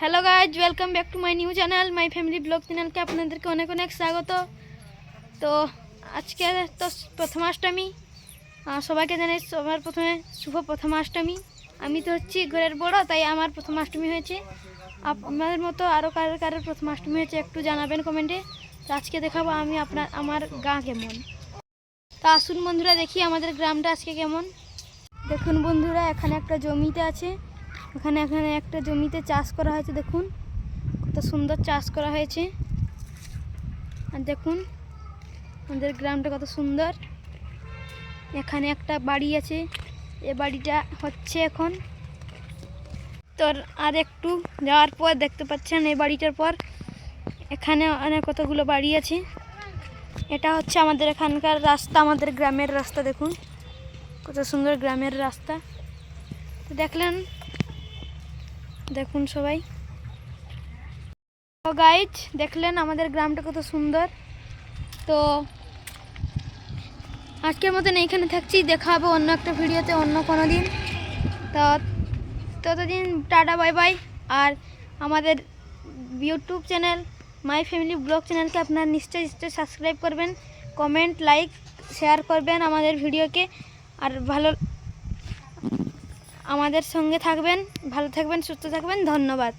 Hello guys welcome back to my new channel my family blog চ্যানেলকে আপনাদেরকে অনেক অনেক স্বাগত। তো আজকে তো প্রথমাষ্টমী সবাইকে জানাই সবার প্রথমে শুভ প্রথমাষ্টমী। আমি তো হচ্ছি ঘরের বড়, তাই আমার প্রথমাষ্টমী হয়েছে। আপনাদের মতো আরও কারোর কারোর প্রথমাষ্টমী হয়েছে একটু জানাবেন কমেন্টে। তো আজকে দেখাবো আমি আপনার, আমার গা কেমন। তা আসুন বন্ধুরা দেখি আমাদের গ্রামটা আজকে কেমন। দেখুন বন্ধুরা, এখানে একটা জমিতে আছে। ওখানে এখানে একটা জমিতে চাষ করা হয়েছে, দেখুন। কত সুন্দর চাষ করা হয়েছে। আর দেখুন, আমাদের গ্রামটা কত সুন্দর। এখানে একটা বাড়ি আছে, এ বাড়িটা হচ্ছে এখন। তোর আর একটু যাওয়ার পর দেখতে পাচ্ছেন এই বাড়িটার পর। এখানে অনেক কতগুলো বাড়ি আছে। এটা হচ্ছে আমাদের এখানকার রাস্তা, আমাদের গ্রামের রাস্তা, দেখুন। কত সুন্দর গ্রামের রাস্তা। দেখলেন দেখুন সবাই। তো গাইজ দেখলেন আমাদের গ্রামটা কত সুন্দর। তো আজকের মতন এইখানে থাকছি দেখা হবে অন্য একটা ভিডিওতে অন্য কোনো দিন। তো ততদিন টাটা বাই বাই আর আমাদের YouTube channel my family blog চ্যানেলকে আপনারা নিশ্চয়ই নিশ্চয়ই সাবস্ক্রাইব করবেন। কমেন্ট লাইক শেয়ার করবেন আমাদের ভিডিওকে। আর ভালো আমাদের সঙ্গে থাকবেন ভালো থাকবেন সুস্থ থাকবেন ধন্যবাদ।